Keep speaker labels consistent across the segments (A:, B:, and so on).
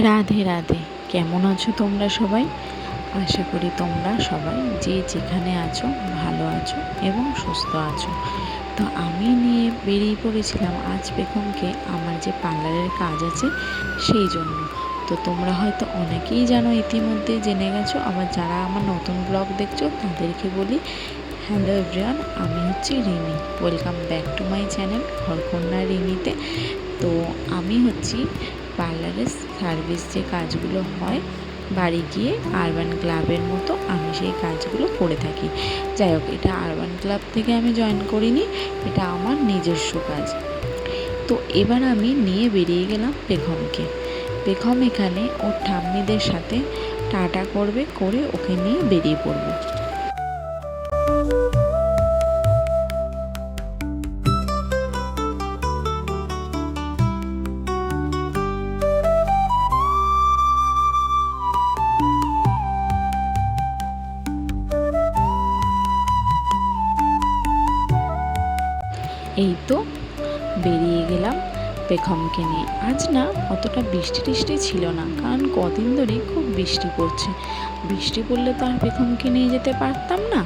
A: রাধে রাধে। কেমন আছো তোমরা সবাই? আশা করি তোমরা সবাই যে যেখানে আছো, ভালো আছো এবং সুস্থ আছো। তো আমি নিয়ে বেরিয়ে পড়েছিলাম আজ বেগমকে, আমার যে পার্লারের কাজ আছে সেই জন্য। তো তোমরা হয়তো অনেকেই জানো, ইতিমধ্যে জেনে গেছো, আবার যারা আমার নতুন ব্লগ দেখছ, তাদেরকে বলি, হ্যালো এভরিওয়ান, আমি হচ্ছি Rimi. Welcome back to my channel ঘরকন্যা রিমিতে। তো আমি হচ্ছি পার্লারের সার্ভিস যে কাজগুলো হয়, বাড়ি গিয়ে আরবান ক্লাবের মতো আমি সেই কাজগুলো করে থাকি। যাই হোক, এটা আরবান ক্লাব থেকে আমি জয়েন করিনি, এটা আমার নিজস্ব কাজ। তো এবার আমি নিয়ে বেরিয়ে গেলাম পেখমকে। পেখম এখানে ওর ঠাম্মিদের সাথে টাটা করবে, করে ওকে নিয়ে বেরিয়ে পড়ব। এই তো, বেরিয়ে গেলাম পেখমকে নিয়ে। আজ না অতটা বৃষ্টি টিষ্টি ছিল না, কারণ কদিন ধরেই খুব বৃষ্টি পড়ছে। বৃষ্টি পড়লে তো আর পেখমকে নিয়ে যেতে পারতাম না।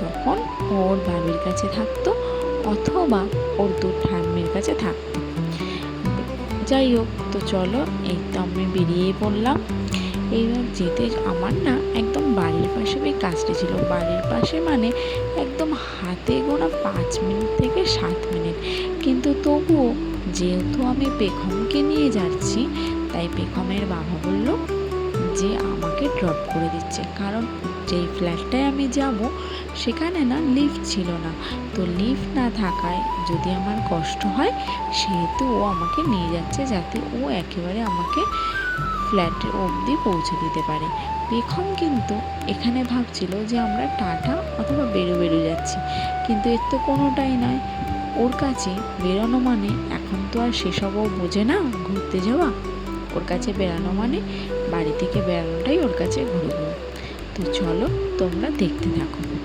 A: তখন ওর বাবির কাছে থাকতো অথবা ওর দু ঠাম্মির কাছে থাকতো। যাই হোক, তো চলো, এই তো আমি বেরিয়ে পড়লাম। এইবার যেতে আমার না একদম বাড়ির পাশে ওই কাজটি ছিল। বাড়ির পাশে মানে একদম হাতে গোনা পাঁচ মিনিট থেকে সাত মিনিট। কিন্তু তবুও যেহেতু আমি পেখমকে নিয়ে যাচ্ছি, তাই পেখমের বাবা বলল যে আমাকে ড্রপ করে দিচ্ছে। কারণ যেই ফ্ল্যাটটায় আমি যাব, সেখানে না লিফট ছিল না। তো লিফট না থাকায় যদি আমার কষ্ট হয়, সেহেতু ও আমাকে নিয়ে যাচ্ছে যাতে ও একেবারে আমাকে ফ্ল্যাটে অবধি পৌঁছে দিতে পারে। পেখম কিন্তু এখানে ভাবছিল যে আমরা টাটা অথবা বেরো বেরো যাচ্ছি। কিন্তু এর তো কোনোটাই নয়। ওর কাছে বেরোনো মানে এখন তো আর সেসবও বোঝে না ঘুরতে যাওয়া। ওর কাছে বেরানো মানে বাড়ি থেকে বেরানোটাই ওর কাছে ঘুরে ঘুরে তো চলো তোমরা দেখতে থাকো।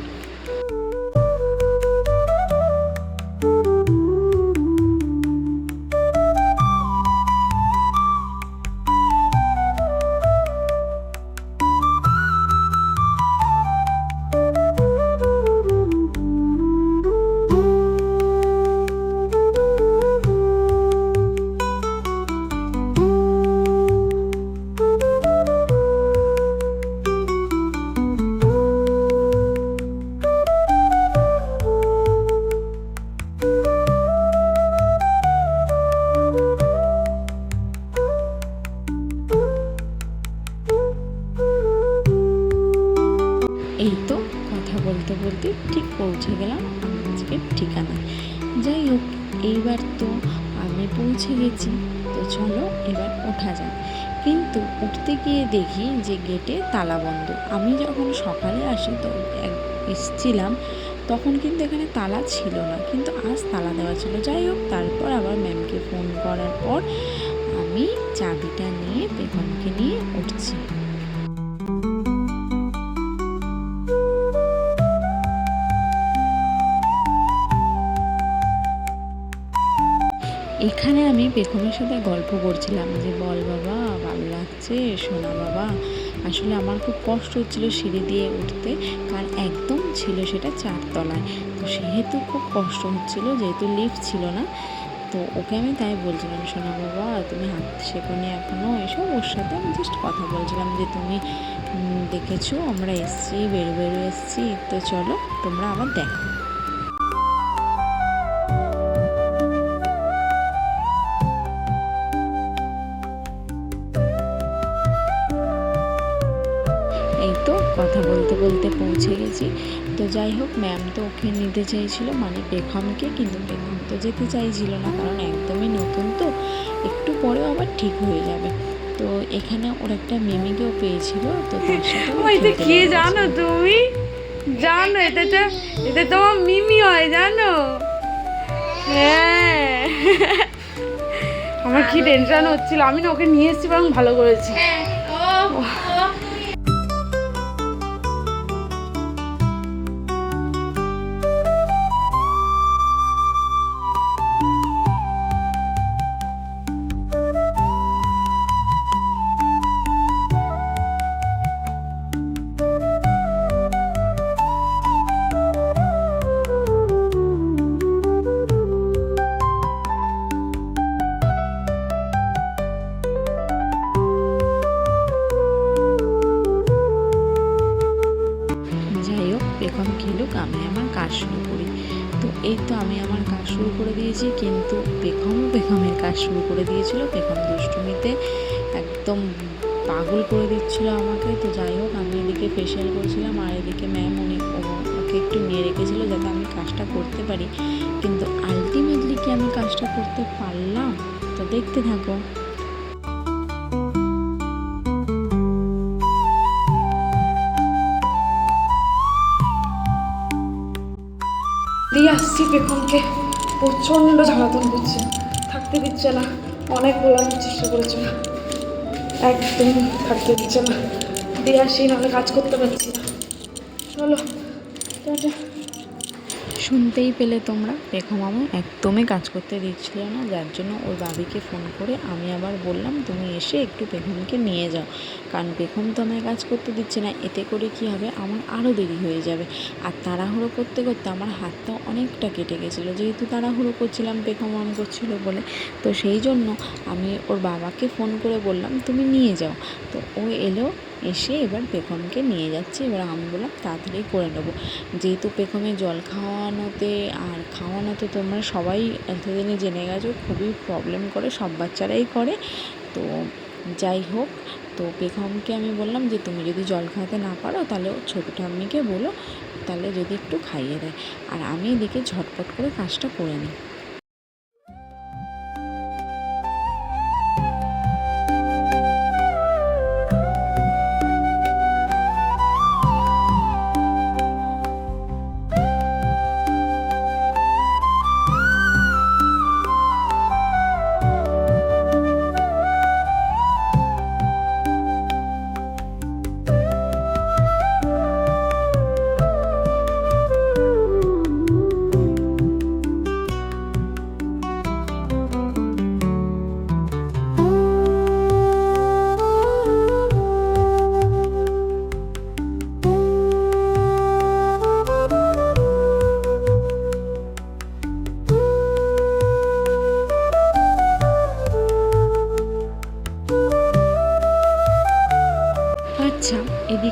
A: পৌঁছে গেলাম। আজকের ঠিকানায় যাই হোক এইবার তো আমি পৌঁছে গেছি। তো চলো এবার ওঠা যাক। কিন্তু উঠতে গিয়ে দেখি যে গেটে তালা বন্ধ। আমি যখন সকালে আসি তো এসছিলাম, তখন কিন্তু এখানে তালা ছিল না। কিন্তু আজ তালা দেওয়া ছিল। যাই হোক তারপর আবার ম্যামকে ফোন করার পর আমি চাবিটা নিয়ে বেগমকে নিয়ে উঠছি। এখানে আমি বেগমের সাথে গল্প করছিলাম যে, বল বাবা, ভালো লাগছে? সোনা বাবা। আসলে আমার খুব কষ্ট হচ্ছিল সিঁড়ি দিয়ে উঠতে, কারণ একদম ছিল সেটা চারতলায়। তো সেহেতু খুব কষ্ট হচ্ছিল, যেহেতু লিফট ছিল না। তো ওকে আমি তাই বলছিলাম সোনা বাবা, তুমি হাত শেখনি এখনও এসব ওর সাথে আমি জাস্ট কথা বলছিলাম যে, তুমি দেখেছ, আমরা এসছি, বেরো বেরো, এসছি। তো চলো, তোমরা আবার দেখো। এই তো কথা বলতে বলতে পৌঁছে গেছি। তো যাই হোক ম্যাম তো ওকে নিতে চেয়েছিল মানে পেখমকে কিন্তু পেখম তো যেতে চাইছিল না কারণ একদমই নতুন তো একটু পরেও আবার ঠিক হয়ে যাবে। তো এখানে ওর একটা মিমিকেও পেয়েছিল তো তার সাথে
B: কি জানো তুমি? জানো এটা তো এটা তোমার মিমি হয় জানো? হ্যাঁ। আমার কি টেনশন হচ্ছিল আমি না ওকে নিয়ে এসেছি বরং ভালো করেছি।
A: তো এই তো আমি আমার কাজ শুরু করে দিয়েছি, কিন্তু বেগমও বেগমের কাজ শুরু করে দিয়েছিল। বেগম দুষ্টুমিতে একদম পাগল করে দিচ্ছিল আমাকে। তো যাই হোক, আমি এদিকে ফেশিয়াল করেছিলাম আর এদিকে ম্যাম উনি ওকে একটু নিয়ে রেখেছিল যাতে আমি কাজটা করতে পারি। কিন্তু আলটিমেটলি কি আমি কাজটা করতে পারলাম? তো দেখতে থাকো।
B: আসছি বেকনকে প্রচণ্ড জ্বালাতন করছে। থাকতে দিচ্ছে না। অনেক বলার চেষ্টা করেছে না। একদম থাকতে দিচ্ছে না। দিয়ে আসি, নাহলে কাজ করতে পারছি না। চলো, টাটা।
A: শুনতেই পেলে তোমরা। পেখম আমার একদমই কাজ করতে দিচ্ছিল না, যার জন্য ওর বাবিকে ফোন করে আমি আবার বললাম, তুমি এসে একটু পেখমকে নিয়ে যাও। কারণ পেখম তো আমায় কাজ করতে দিচ্ছে না, এতে করে কি হবে? আমার আরও দেরি হয়ে যাবে। আর তাড়াহুড়ো করতে করতে আমার হাতটা অনেকটা কেটে গেছিল, যেহেতু তাড়াহুড়ো করছিলাম পেখম অন করছিল বলে। তো সেই জন্য আমি ওর বাবাকে ফোন করে বললাম, তুমি নিয়ে যাও। তো ও এলো, এসে এবার পেখমকে নিয়ে যাচ্ছে। এবার আমি বললাম, তাড়াতাড়ি করে নেব। যেহেতু পেখমে জল খাওয়ানোতে আর খাওয়ানোতে তোমরা সবাই এতদিনে জেনে গেছো, খুবই প্রবলেম করে, সব বাচ্চারাই করে। তো যাই হোক, তো পেখমকে আমি বললাম যে, তুমি যদি জল খাওয়াতে না পারো, তাহলে ছোটো ঠাম্মিকে বলো, তাহলে যদি একটু খাইয়ে দেয়। আর আমি এদিকে ঝটপট করে কাজটা করে নিই।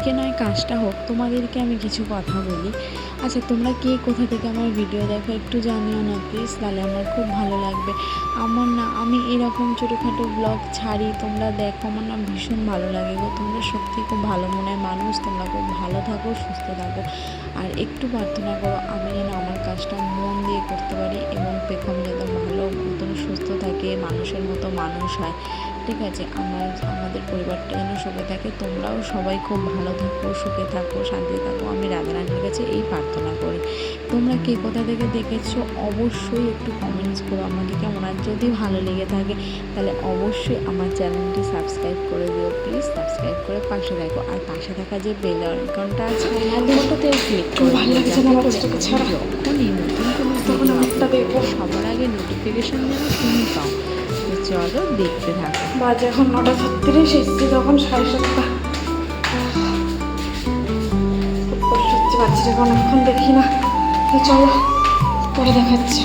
A: এদিকে নয়, কাজটা হোক, তোমাদেরকে আমি কিছু কথা বলি। আচ্ছা তোমরা কে কোথা থেকে আমার ভিডিও দেখো একটু জানিও না প্লিজ তাহলে আমার খুব ভালো লাগবে। আমার না, আমি এরকম ছোটোখাটো ব্লগ ছাড়ি, তোমরা দেখো, আমার না ভীষণ ভালো লাগে গো। তোমরা সত্যি খুব ভালো মনের মানুষ, তোমরা খুব ভালো থাকো, সুস্থ থাকো। আর একটু প্রার্থনা করো, আমি যেন আমার কাজটা মন দিয়ে করতে পারি এবং পেখম যাতে ভালো মতন, সুস্থ থাকে, মানুষের মতো মানুষ হয়। ঠিক আছে আমার আমাদের পরিবারটা যেন সুখে থাকে। তোমরাও সবাই খুব ভালো থাকো সুখে থাকো শান্তি থাকো। আমি রাধারানীর কাছে এই প্রার্থনা করি। তোমরা কে কোথা থেকে দেখেছ অবশ্যই একটু কমেন্টস করো আমাকে কেমন আর যদি ভালো লেগে থাকে তাহলে অবশ্যই আমার চ্যানেলটি সাবস্ক্রাইব করে দিও। প্লিজ সাবস্ক্রাইব করে পাশে থাকো। আর পাশে থাকা যে বেল আইকনটা আছে ওটাতেও ক্লিক করে নতুন কোনো সবার আগে নোটিফিকেশন যেন তুমি পাও। তো চলো দেখতে থাকো।
B: বাজে এখন নটা ছত্রিশ, এসছি তখন সাড়ে সাতটা। বাচ্চাটাকে অনেকক্ষণ দেখি না। চলো, পরে দেখাচ্ছি।